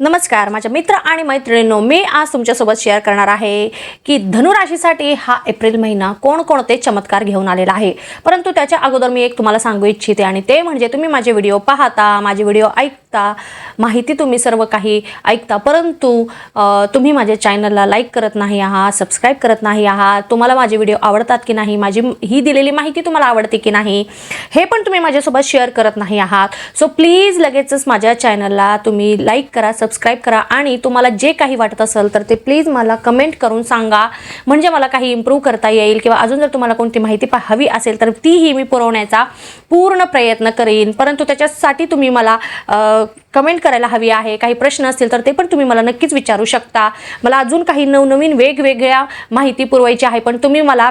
नमस्कार माझ्या मित्र आणि मैत्रिणींनो मी आज तुमच्यासोबत शेअर करणार आहे की धनुराशीसाठी हा एप्रिल महिना कोणकोणते चमत्कार घेऊन आलेला आहे. परंतु त्याच्या अगोदर मी एक तुम्हाला सांगू इच्छिते आणि ते म्हणजे तुम्ही माझे व्हिडिओ पाहता माझे व्हिडिओ ऐक ऐकता माहिती तुम्ही सर्व काही ऐकता. परंतु तुम्ही माझ्या चॅनलला लाईक करत नाही आहात सबस्क्राईब करत नाही आहात तुम्हाला माझे व्हिडिओ आवडतात की नाही माझी ही दिलेली माहिती तुम्हाला आवडते की नाही हे पण तुम्ही माझ्यासोबत शेअर करत नाही आहात. सो प्लीज लगेचच माझ्या चॅनलला तुम्ही लाईक करा सबस्क्राईब करा आणि तुम्हाला जे काही वाटत असेल तर ते प्लीज मला कमेंट करून सांगा. म्हणजे मला काही इम्प्रूव्ह करता येईल किंवा अजून जर तुम्हाला कोणती माहिती पा- हवी असेल तर तीही मी पुरवण्याचा पूर्ण प्रयत्न करेन. परंतु त्याच्यासाठी तुम्ही मला कमेंट करायला हवी आहे काही प्रश्न असतील तर ते पण तुम्ही मला नक्कीच विचारू शकता. मला अजून काही नवनवीन वेगवेगळ्या माहिती पुरवायची आहे पण तुम्ही मला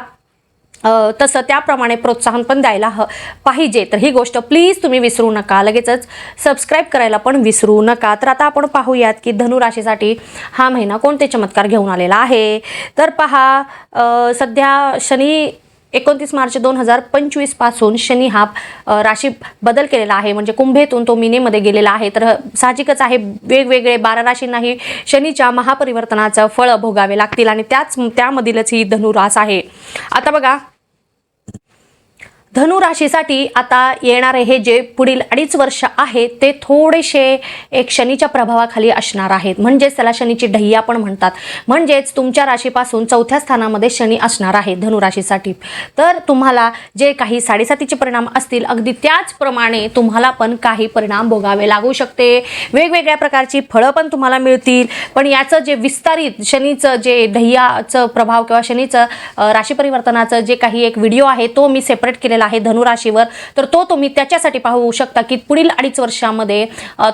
तसं त्याप्रमाणे प्रोत्साहन पण द्यायला ह पाहिजे. तर ही गोष्ट प्लीज तुम्ही विसरू नका. लगेचच सबस्क्राईब करायला पण विसरू नका. तर आता आपण पाहूयात की धनुराशीसाठी हा महिना कोणते चमत्कार घेऊन आलेला आहे? तर पहा सध्या शनी एकोणतीस मार्च दोन हजार पंचवीसपासून शनी हा राशी बदल केलेला आहे. म्हणजे कुंभेतून तो मिनेमध्ये गेलेला आहे. तर साहजिकच आहे वेगवेगळे बारा राशींनाही शनीच्या महापरिवर्तनाचं फळ भोगावे लागतील आणि त्याच त्यामधीलच ही धनुरास आहे. आता बघा धनु राशीसाठी आता येणारे हे जे पुढील अडीच वर्ष आहेत ते थोडेसे एक शनीच्या प्रभावाखाली असणार आहेत. म्हणजेच त्याला शनीची ढय्या पण म्हणतात. म्हणजेच तुमच्या राशीपासून चौथ्या स्थानामध्ये शनी असणार आहे धनुराशीसाठी तर तुम्हाला जे काही साडेसातीचे परिणाम असतील अगदी त्याचप्रमाणे तुम्हाला पण काही परिणाम भोगावे लागू शकते. वेगवेगळ्या प्रकारची फळं पण तुम्हाला मिळतील. पण याचं जे विस्तारित शनीचं जे ढय्याचं प्रभाव किंवा शनीचं राशी परिवर्तनाचं जे काही एक व्हिडिओ आहे तो मी सेपरेट केलेला आहे धनुराशीवर तर तो तुम्ही त्याच्यासाठी पाहू शकता की पुढील अडीच वर्षामध्ये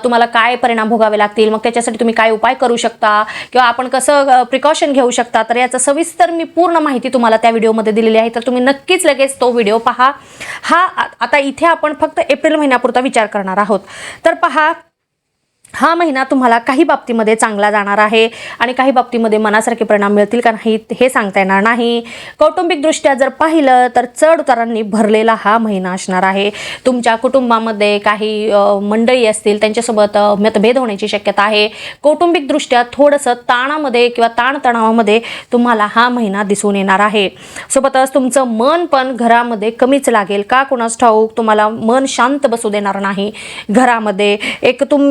तुम्हाला काय परिणाम भोगावे लागतील? मग त्याच्यासाठी तुम्ही काय उपाय करू शकता? किंवा आपण कसं प्रिकॉशन घेऊ शकता? तर याचं सविस्तर मी पूर्ण माहिती तुम्हाला त्या व्हिडिओमध्ये दिलेली आहे. तर तुम्ही नक्कीच लगेच तो व्हिडिओ पहा. हा आता इथे आपण फक्त एप्रिल महिन्यापुरता विचार करणार आहोत. तर पहा हा महिना तुम्हाला काही बाबतीमध्ये चांगला जाणार आहे आणि काही बाबतीमध्ये मनासारखे परिणाम मिळतील का नाही हे सांगता येणार नाही. कौटुंबिकदृष्ट्या जर पाहिलं तर चढ उतारांनी भरलेला हा महिना असणार आहे. तुमच्या कुटुंबामध्ये काही मंडळी असतील त्यांच्यासोबत मतभेद होण्याची शक्यता आहे. कौटुंबिकदृष्ट्या थोडंसं ताणामध्ये किंवा ताणतणावामध्ये तुम्हाला हा महिना दिसून येणार आहे. सोबतच तुमचं मन पण घरामध्ये कमीच लागेल का कुणास ठाऊक? तुम्हाला मन शांत बसू देणार नाही घरामध्ये. एक तुम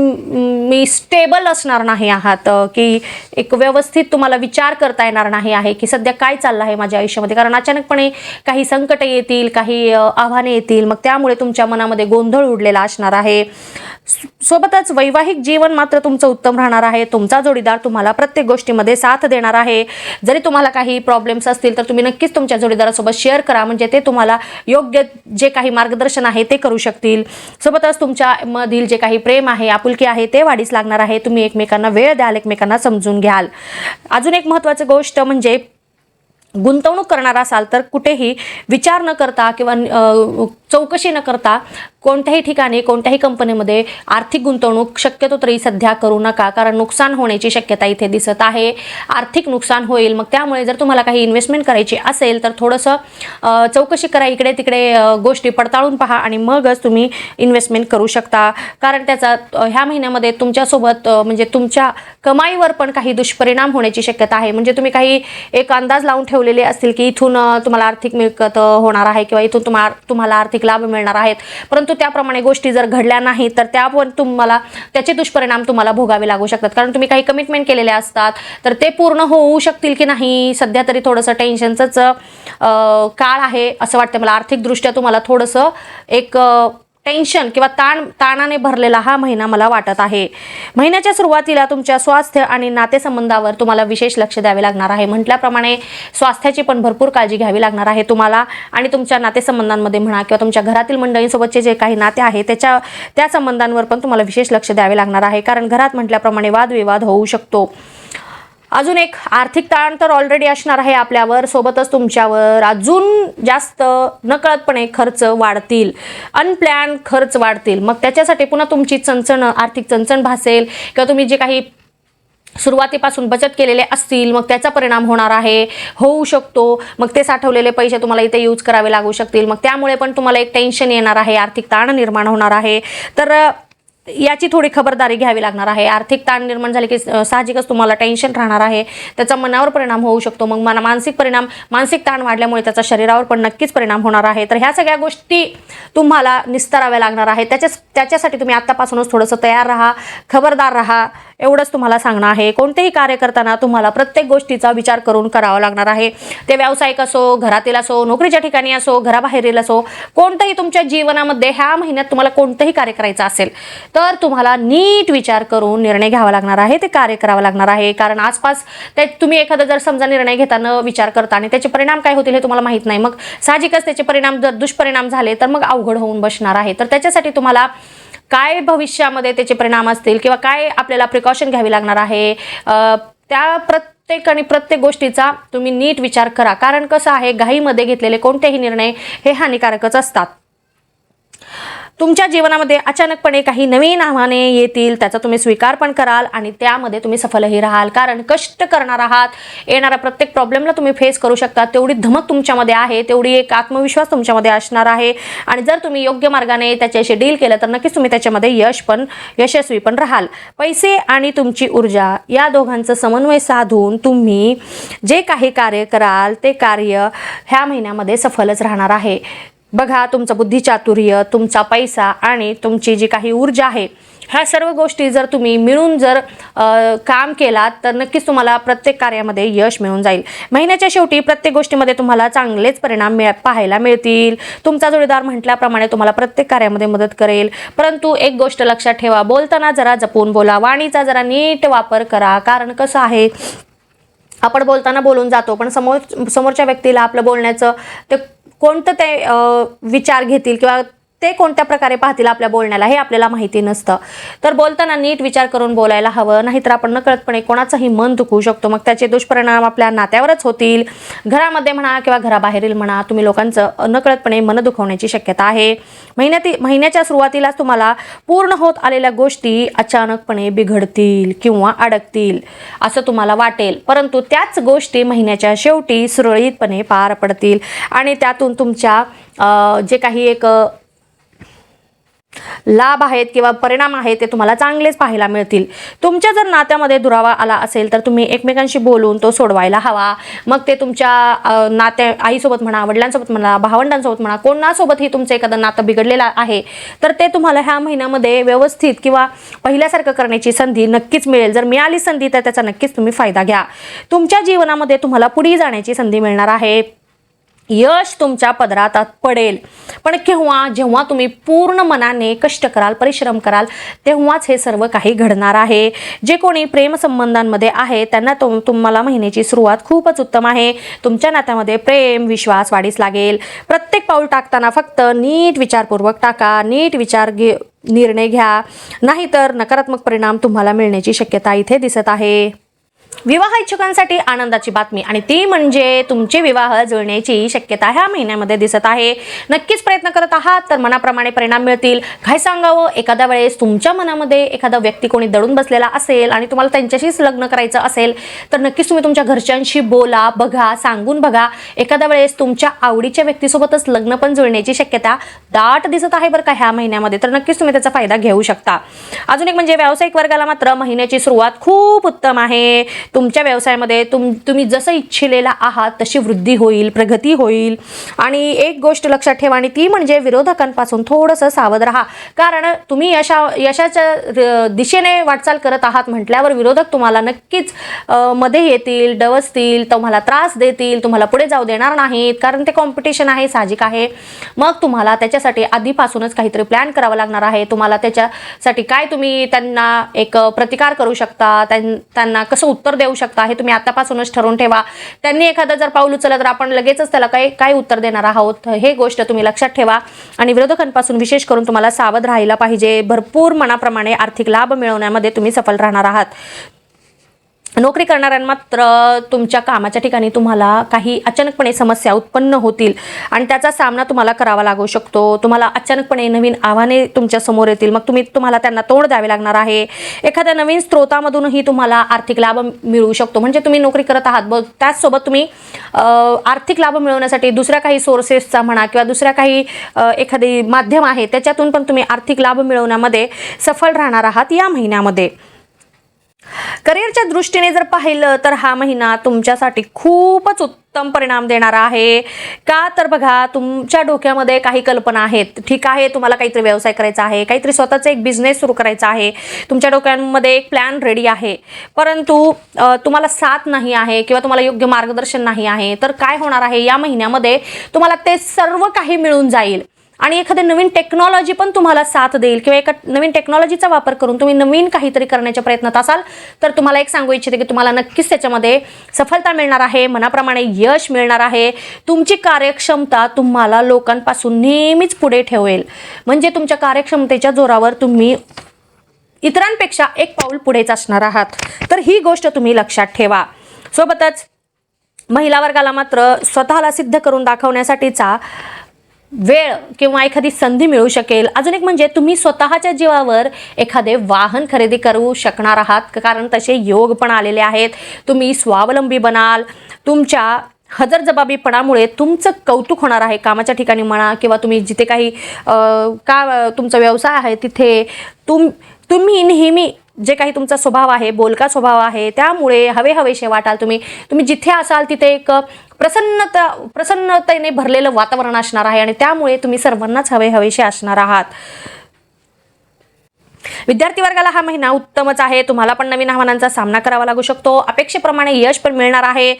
तुम्ही स्टेबल असणार नाही आहात की एक व्यवस्थित तुम्हाला विचार करता येणार नाही आहे की सध्या काय चाललं आहे माझ्या आयुष्यामध्ये? कारण अचानकपणे काही संकट येतील काही आव्हाने येतील मग त्यामुळे तुमच्या मनामध्ये गोंधळ उडलेला असणार आहे. सोबतच वैवाहिक जीवन मात्र तुमचं उत्तम राहणार आहे. तुमचा जोडीदार तुम्हाला प्रत्येक गोष्टीमध्ये साथ देणार आहे. जरी तुम्हाला काही प्रॉब्लेम्स असतील तर तुम्ही नक्कीच तुमच्या जोडीदारासोबत शेअर करा. म्हणजे ते तुम्हाला योग्य जे काही मार्गदर्शन आहे ते करू शकतील. सोबतच तुमच्या मधील जे काही प्रेम आहे आपुलकी आहे ते वाढीस लागणार आहे. तुम्ही एकमेकांना वेळ द्याल एकमेकांना समजून घ्याल. अजून एक महत्त्वाची गोष्ट म्हणजे गुंतवणूक करणार असाल तर कुठेही विचार न करता किंवा चौकशी न करता कोणत्याही ठिकाणी कोणत्याही कंपनीमध्ये आर्थिक गुंतवणूक शक्यतो तरी सध्या करू नका कारण नुकसान होण्याची शक्यता इथे दिसत आहे. आर्थिक नुकसान होईल. मग त्यामुळे जर तुम्हाला काही इन्व्हेस्टमेंट करायची असेल तर थोडंसं चौकशी करा. इकडे तिकडे गोष्टी पडताळून पहा आणि मगच तुम्ही इन्व्हेस्टमेंट करू शकता. कारण त्याचा ह्या महिन्यामध्ये तुमच्यासोबत म्हणजे तुमच्या कमाईवर पण काही दुष्परिणाम होण्याची शक्यता आहे. म्हणजे तुम्ही काही एक अंदाज लावून ठेवलेले असतील की इथून तुम्हाला आर्थिक मिळकत होणार आहे किंवा इथून तुम्हाला तुम्हाला आर्थिक लाभ मिळणार आहेत. परंतु त्याप्रमाणे गोष्टी जर घडल्या नाही तर त्यावर तुम्हाला त्याचे दुष्परिणाम तुम्हाला भोगावे लागू शकतात. कारण तुम्ही काही कमिटमेंट केलेले असतात तर ते पूर्ण होऊ शकतील की नाही सध्या तरी थोडंसं टेन्शनचंच काळ आहे असं वाटतं मला आर्थिकदृष्ट्या तुम्हाला थोडंसं एक टेन्शन किंवा ताण ताणाने भरलेला हा महिना मला वाटत आहे. महिन्याच्या सुरुवातीला तुमच्या स्वास्थ्य आणि नातेसंबंधावर तुम्हाला विशेष लक्ष द्यावे लागणार आहे. म्हटल्याप्रमाणे स्वास्थ्याची पण भरपूर काळजी घ्यावी लागणार आहे तुम्हाला आणि तुमच्या नातेसंबंधांमध्ये म्हणा किंवा तुमच्या घरातील मंडळींसोबतचे जे काही नाते आहे त्याच्या त्या संबंधांवर पण तुम्हाला विशेष लक्ष द्यावे लागणार आहे. कारण घरात म्हटल्याप्रमाणे वादविवाद होऊ शकतो. अजून एक आर्थिक ताण तर ऑलरेडी असणार आहे आपल्यावर. सोबतच तुमच्यावर. अजून जास्त नकळतपणे खर्च वाढतील. अनप्लॅन खर्च वाढतील. मग त्याच्यासाठी पुन्हा तुमची चणचण आर्थिक चणचण भासेल किंवा तुम्ही जे काही सुरुवातीपासून बचत केलेले असतील मग त्याचा परिणाम होणार आहे. होऊ शकतो. मग ते साठवलेले पैसे तुम्हाला इथे यूज करावे लागू शकतील. मग त्यामुळे पण तुम्हाला एक टेन्शन येणार आहे. आर्थिक ताण निर्माण होणार आहे. तर याची थोडी खबरदारी घ्यावी लागणार आहे. आर्थिक ताण निर्माण झाले की साहजिकच तुम्हाला टेन्शन राहणार आहे. त्याचा मनावर परिणाम होऊ शकतो. मग मना मानसिक परिणाम मानसिक ताण वाढल्यामुळे त्याचा शरीरावर पण नक्कीच परिणाम होणार आहे. तर ह्या सगळ्या गोष्टी तुम्हाला निस्तराव्या लागणार आहे. त्याच्या त्याच्यासाठी तुम्ही आत्तापासूनच थोडंसं तयार राहा खबरदार राहा. एवढंच तुम्हाला सांगणं आहे. कोणतेही कार्य करताना तुम्हाला प्रत्येक गोष्टीचा विचार करून करावा लागणार आहे. ते व्यावसायिक असो घरातील असो नोकरीच्या ठिकाणी असो घराबाहेरील असो कोणतंही तुमच्या जीवनामध्ये ह्या महिन्यात तुम्हाला कोणतंही कार्य करायचं असेल तर तुम्हाला नीट विचार करून निर्णय घ्यावा लागणार आहे ते कार्य करावं लागणार आहे. कारण आसपास ते तुम्ही एखादा जर समजा निर्णय घेताना विचार करता आणि त्याचे परिणाम काय होतील हे तुम्हाला माहीत नाही. मग साहजिकच त्याचे परिणाम जर दुष्परिणाम झाले तर मग अवघड होऊन बसणार आहे. तर त्याच्यासाठी तुम्हाला काय भविष्यामध्ये त्याचे परिणाम असतील किंवा काय आपल्याला प्रिकॉशन घ्यावी लागणार आहे? त्या प्रत्येक आणि प्रत्येक गोष्टीचा तुम्ही नीट विचार करा. कारण कसं आहे घाईमध्ये घेतलेले कोणतेही निर्णय हे हानिकारकच असतात. तुमच्या जीवनामध्ये अचानकपणे काही नवीन आव्हाने येतील त्याचा तुम्ही स्वीकार पण कराल आणि त्यामध्ये तुम्ही सफलही राहाल. कारण कष्ट करणार आहात येणाऱ्या प्रत्येक प्रॉब्लेमला तुम्ही फेस करू शकता. तेवढी धमक तुमच्यामध्ये आहे तेवढी एक आत्मविश्वास तुमच्यामध्ये असणार आहे. आणि जर तुम्ही योग्य मार्गाने त्याच्याशी डील केलं तर नक्कीच तुम्ही त्याच्यामध्ये यश पण यशस्वी पण राहाल. पैसे आणि तुमची ऊर्जा या दोघांचं समन्वय साधून तुम्ही जे काही कार्य कराल ते कार्य ह्या महिन्यामध्ये सफलच राहणार आहे. बघा तुमचं बुद्धिचातुर्य तुमचा पैसा आणि तुमची जी काही ऊर्जा आहे ह्या सर्व गोष्टी जर तुम्ही मिळून जर काम केलात तर नक्कीच तुम्हाला प्रत्येक कार्यामध्ये यश मिळून जाईल. महिन्याच्या शेवटी प्रत्येक गोष्टीमध्ये तुम्हाला चांगलेच परिणाम मिळ पाहायला मिळतील. तुमचा जोडीदार म्हटल्याप्रमाणे तुम्हाला प्रत्येक कार्यामध्ये मदत करेल. परंतु एक गोष्ट लक्षात ठेवा बोलताना जरा जपून बोला वाणीचा जरा नीट वापर करा. कारण कसं आहे आपण बोलताना बोलून जातो पण समोर समोरच्या व्यक्तीला आपलं बोलण्याचं ते कोणतं ते विचार घेतील किंवा ते कोणत्या प्रकारे पाहतील आपल्या बोलण्याला हे आपल्याला माहिती नसतं. तर बोलताना नीट विचार करून बोलायला हवं नाहीतर आपण नकळतपणे कोणाचंही मन दुखवू शकतो. मग त्याचे दुष्परिणाम आपल्या नात्यावरच होतील. घरामध्ये म्हणा किंवा घराबाहेरील म्हणा तुम्ही लोकांचं नकळतपणे मन दुखवण्याची शक्यता आहे. महिन्याती महिन्याच्या सुरुवातीलाच तुम्हाला पूर्ण होत आलेल्या गोष्टी अचानकपणे बिघडतील किंवा अडकतील असं तुम्हाला वाटेल. परंतु त्याच गोष्टी महिन्याच्या शेवटी सुरळीतपणे पार पडतील. आणि त्यातून तुमच्या जे काही एक लाभ आहेत किंवा परिणाम आहेत ते तुम्हाला चांगलेच पाहायला मिळतील. तुमच्या जर नात्यामध्ये दुरावा आला असेल तर तुम्ही एकमेकांशी बोलून तो सोडवायला हवा. मग ते तुमच्या नात्या आईसोबत म्हणा वडिलांसोबत म्हणा भावंडांसोबत म्हणा कोणासोबतही तुमचं एखादं नातं बिघडलेलं आहे तर ते तुम्हाला ह्या महिन्यामध्ये व्यवस्थित किंवा पहिल्यासारखं करण्याची संधी नक्कीच मिळेल. जर मिळाली संधी तर त्याचा नक्कीच तुम्ही फायदा घ्या. तुमच्या जीवनामध्ये तुम्हाला पुढे जाण्याची संधी मिळणार आहे. यश तुमच्या पदरात पडेल. पण केव्हा जेव्हा तुम्ही पूर्ण मनाने कष्ट कराल परिश्रम कराल तेव्हाच हे सर्व काही घडणार आहे. जे कोणी प्रेमसंबंधांमध्ये आहे त्यांना तुम तुम्हाला महिन्याची सुरुवात खूपच उत्तम आहे. तुमच्या नात्यामध्ये प्रेम विश्वास वाढीस लागेल. प्रत्येक पाऊल टाकताना फक्त नीट विचारपूर्वक टाका नीट विचार घे निर्णय घ्या. नाहीतर नकारात्मक परिणाम तुम्हाला मिळण्याची शक्यता इथे दिसत आहे. विवाह इच्छुकांसाठी आनंदाची बातमी. आणि ती म्हणजे तुमचे विवाह जुळण्याची शक्यता ह्या महिन्यामध्ये दिसत आहे. नक्कीच प्रयत्न करत आहात तर मनाप्रमाणे परिणाम मिळतील. काय सांगावं? एखाद्या वेळेस तुमच्या मनामध्ये एखादा व्यक्ती कोणी दडून बसलेला असेल आणि तुम्हाला त्यांच्याशीच लग्न करायचं असेल तर नक्कीच तुम्ही तुमच्या घरच्यांशी बोला बघा सांगून बघा. एखाद्या वेळेस तुमच्या आवडीच्या व्यक्तीसोबतच लग्न पण जुळण्याची शक्यता दाट दिसत आहे बरं का ह्या महिन्यामध्ये. तर नक्कीच तुम्ही त्याचा फायदा घेऊ शकता. अजून एक म्हणजे व्यावसायिक वर्गाला मात्र महिन्याची सुरुवात खूप उत्तम आहे. तुमच्या व्यवसायामध्ये तुम तुम्ही जसं इच्छिलेला आहात तशी वृद्धी होईल प्रगती होईल. आणि एक गोष्ट लक्षात ठेवा आणि ती म्हणजे विरोधकांपासून थोडंसं सावध राहा. कारण तुम्ही यशा यशाच्या दिशेने वाटचाल करत आहात म्हटल्यावर विरोधक तुम्हाला नक्कीच मध्ये येतील डवसतील तुम्हाला त्रास देतील तुम्हाला पुढे जाऊ देणार नाहीत. कारण ते कॉम्पिटिशन आहे साहजिक आहे. मग तुम्हाला त्याच्यासाठी आधीपासूनच काहीतरी प्लॅन करावा लागणार आहे. तुम्हाला त्याच्यासाठी काय तुम्ही त्यांना एक प्रतिकार करू शकता त्यां- त्यांना कसं उत्तर देऊ शकता हे तुम्ही आतापासूनच ठरवून ठेवा. त्यांनी एखादं जर पाऊल उचललं तर आपण लगेचच त्याला काही काय उत्तर देणार आहोत. हे गोष्ट तुम्ही लक्षात ठेवा. आणि विरोधकांपासून विशेष करून तुम्हाला सावध राहायला पाहिजे. भरपूर मनाप्रमाणे आर्थिक लाभ मिळवण्यामध्ये तुम्ही सफल राहणार आहात. नोकरी करणाऱ्यांना मात्र तुमच्या कामाच्या ठिकाणी तुम्हाला काही अचानकपणे समस्या उत्पन्न होतील आणि त्याचा सामना तुम्हाला करावा लागू शकतो. तुम्हाला अचानकपणे नवीन आव्हाने तुमच्यासमोर येतील. मग तुम्ही तुम्हाला त्यांना तोंड द्यावे लागणार आहे. एखाद्या नवीन स्रोतामधूनही तुम्हाला आर्थिक लाभ मिळू शकतो. म्हणजे तुम्ही नोकरी करत आहात. ब त्याचसोबत तुम्ही आर्थिक लाभ मिळवण्यासाठी दुसऱ्या काही सोर्सेसचा म्हणा किंवा दुसऱ्या काही एखादी माध्यम आहे त्याच्यातून पण तुम्ही आर्थिक लाभ मिळवण्यामध्ये सफल राहणार आहात या महिन्यामध्ये. करिअरच्या दृष्टीने जर पाहिलं तर हा महिना तुमच्यासाठी खूपच उत्तम परिणाम देणारा आहे. का तर बघा तुमच्या डोक्यामध्ये काही कल्पना आहेत. ठीक आहे तुम्हाला काहीतरी व्यवसाय करायचा आहे काहीतरी स्वतःचा एक बिझनेस सुरू करायचा आहे. तुमच्या डोक्यांमध्ये एक प्लॅन रेडी आहे. परंतु तुम्हाला साथ नाही आहे किंवा तुम्हाला योग्य मार्गदर्शन नाही आहे तर काय होणार आहे? या महिन्यामध्ये तुम्हाला ते सर्व काही मिळून जाईल. आणि एखादी नवीन टेक्नॉलॉजी पण तुम्हाला साथ देईल किंवा एका नवीन टेक्नॉलॉजीचा वापर करून तुम्ही नवीन काहीतरी करण्याच्या प्रयत्नात असाल तर तुम्हाला एक सांगू इच्छिते की तुम्हाला नक्कीच त्याच्यामध्ये सफलता मिळणार आहे मनाप्रमाणे यश मिळणार आहे. तुमची कार्यक्षमता तुम्हाला लोकांपासून नेहमीच पुढे ठेवेल. म्हणजे तुमच्या कार्यक्षमतेच्या जोरावर तुम्ही इतरांपेक्षा एक पाऊल पुढेच असणार आहात. तर ही गोष्ट तुम्ही लक्षात ठेवा. सोबतच महिला वर्गाला मात्र स्वतःला सिद्ध करून दाखवण्यासाठीचा वेळ किंवा एखादी संधी मिळू शकेल. अजून एक म्हणजे तुम्ही स्वतःच्या जीवावर एखादे वाहन खरेदी करू शकणार आहात. कारण तसे योग पण आलेले आहेत. तुम्ही स्वावलंबी बनाल. तुमच्या हजरजबाबीपणामुळे तुमचं कौतुक होणार आहे. कामाच्या ठिकाणी म्हणा किंवा तुम्ही जिथे काही का तुमचा व्यवसाय आहे तिथे तुम तुम्ही नेहमी जे काही तुमचा स्वभाव आहे बोलका स्वभाव आहे त्यामुळे हवे हवेशे वाटाल तुम्ही. तुम्ही जिथे असाल तिथे एक प्रसन्नता प्रसन्नतेने भरलेलं वातावरण असणार आहे आणि त्यामुळे तुम्ही सर्वांनाच हवे हवेशी असणार आहात. विद्यार्थी वर्गाला हा महिना उत्तमच आहे. तुम्हाला पण नवीन आव्हानांचा सामना करावा लागू शकतो. अपेक्षेप्रमाणे यश पण मिळणार आहे.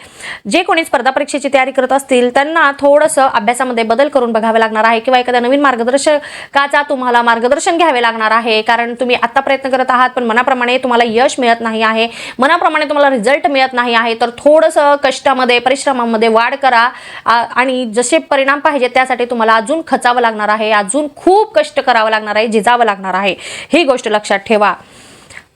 जे कोणी स्पर्धा परीक्षेची तयारी करत असतील त्यांना थोडंसं अभ्यासामध्ये बदल करून बघावे लागणार आहे किंवा एखाद्या नवीन मार्गदर्शकाचा तुम्हाला मार्गदर्शन घ्यावे लागणार आहे. कारण तुम्ही आत्ता प्रयत्न करत आहात पण मनाप्रमाणे तुम्हाला यश मिळत नाही आहे. मनाप्रमाणे तुम्हाला रिझल्ट मिळत नाही आहे. तर थोडंसं कष्टामध्ये परिश्रमामध्ये वाढ करा. आ- आणि जसे परिणाम पाहिजे त्यासाठी तुम्हाला अजून खचावं लागणार आहे. अजून खूप कष्ट करावं लागणार आहे झिजावं लागणार आहे. ही गोष्ट लक्षात ठेवा.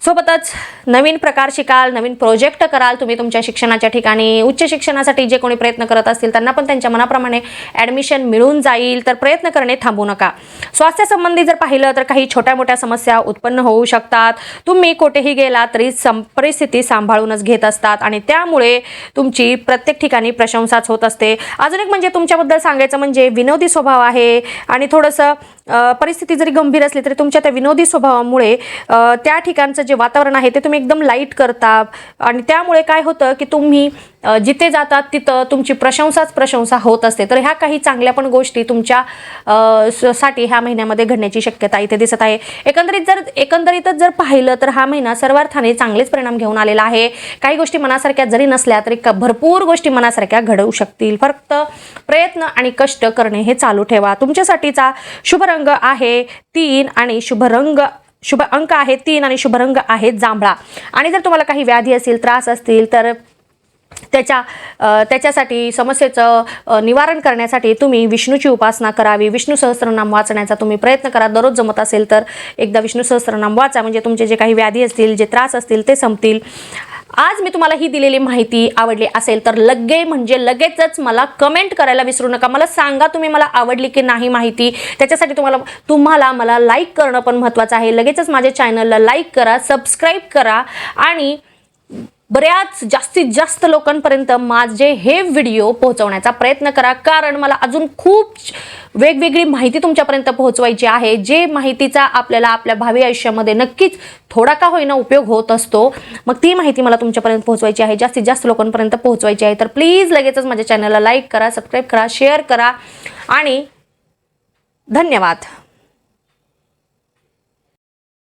सोबतच नवीन प्रकार शिकाल नवीन प्रोजेक्ट कराल तुम्ही तुमच्या शिक्षणाच्या ठिकाणी उच्च शिक्षणासाठी जे कोणी प्रयत्न करत असतील त्यांना पण त्यांच्या मनाप्रमाणे ॲडमिशन मिळून जाईल. तर प्रयत्न करणे थांबू नका. स्वास्थ्यासंबंधी जर पाहिलं तर काही छोट्या मोठ्या समस्या उत्पन्न होऊ शकतात. तुम्ही कुठेही गेला तरी सं परिस्थिती सांभाळूनच घेत असतात आणि त्यामुळे तुमची प्रत्येक ठिकाणी प्रशंसाच होत असते. अजून एक म्हणजे तुमच्याबद्दल सांगायचं म्हणजे विनोदी स्वभाव आहे आणि थोडंसं परिस्थिती जरी गंभीर असली तरी तुमच्या त्या विनोदी स्वभावामुळे त्या ठिकाणचं जे वातावरण आहे ते तुम्ही एकदम लाइट करता. आणि त्यामुळे काय होतं की तुम्ही जिथे जातात तिथं तुमची प्रशंसाच प्रशंसा होत असते. तर ह्या काही चांगल्या पण गोष्टी तुमच्या साठी ह्या महिन्यामध्ये घडण्याची शक्यता इथे दिसत आहे. एकंदरीत जर एकंदरीतच जर पाहिलं तर हा महिना सर्वार्थाने चांगलेच परिणाम घेऊन आलेला आहे. काही गोष्टी मनासारख्या जरी नसल्या तरी क- भरपूर गोष्टी मनासारख्या घडवू शकतील. फक्त प्रयत्न आणि कष्ट करणे हे चालू ठेवा. तुमच्यासाठीचा शुभ रंग आहे तीन आणि शुभ रंग शुभ अंक आहे तीन आणि शुभ रंग आहे जांभळा. आणि जर तुम्हाला काही व्याधी असतील त्रास असतील तर त्याच्या त्याच्यासाठी समस्येचं निवारण करण्यासाठी तुम्ही विष्णूची उपासना करावी. विष्णू सहस्त्रनाम वाचण्याचा तुम्ही प्रयत्न करा. दररोज जमत असेल तर एकदा विष्णू सहस्त्रनाम वाचा. म्हणजे तुमचे जे काही व्याधी असतील जे त्रास असतील ते संपतील. आज मी तुम्हाला ही दिलेली माहिती आवडली असेल तर लगे म्हणजे लगेचच मला कमेंट करायला विसरू नका. मला सांगा तुम्ही मला आवडली की नाही माहिती. त्याच्यासाठी तुम्हाला तुम्हाला मला लाईक करणं पण महत्त्वाचं आहे. लगेचच माझ्या चॅनलला लाईक करा सबस्क्राईब करा आणि बऱ्याच जास्तीत जास्त लोकांपर्यंत माझे हे व्हिडिओ पोहोचवण्याचा प्रयत्न करा. कारण मला अजून खूप वेगवेगळी माहिती तुमच्यापर्यंत पोहोचवायची आहे. जे माहितीचा आपल्याला आपल्या भावी आयुष्यामध्ये नक्कीच थोडा का होईना उपयोग होत असतो मग ती माहिती मला तुमच्यापर्यंत पोहोचवायची आहे. जास्तीत जास्त लोकांपर्यंत पोहोचवायची आहे. तर प्लीज लगेचच माझ्या चॅनलला लाईक करा सबस्क्राईब करा शेअर करा आणि धन्यवाद.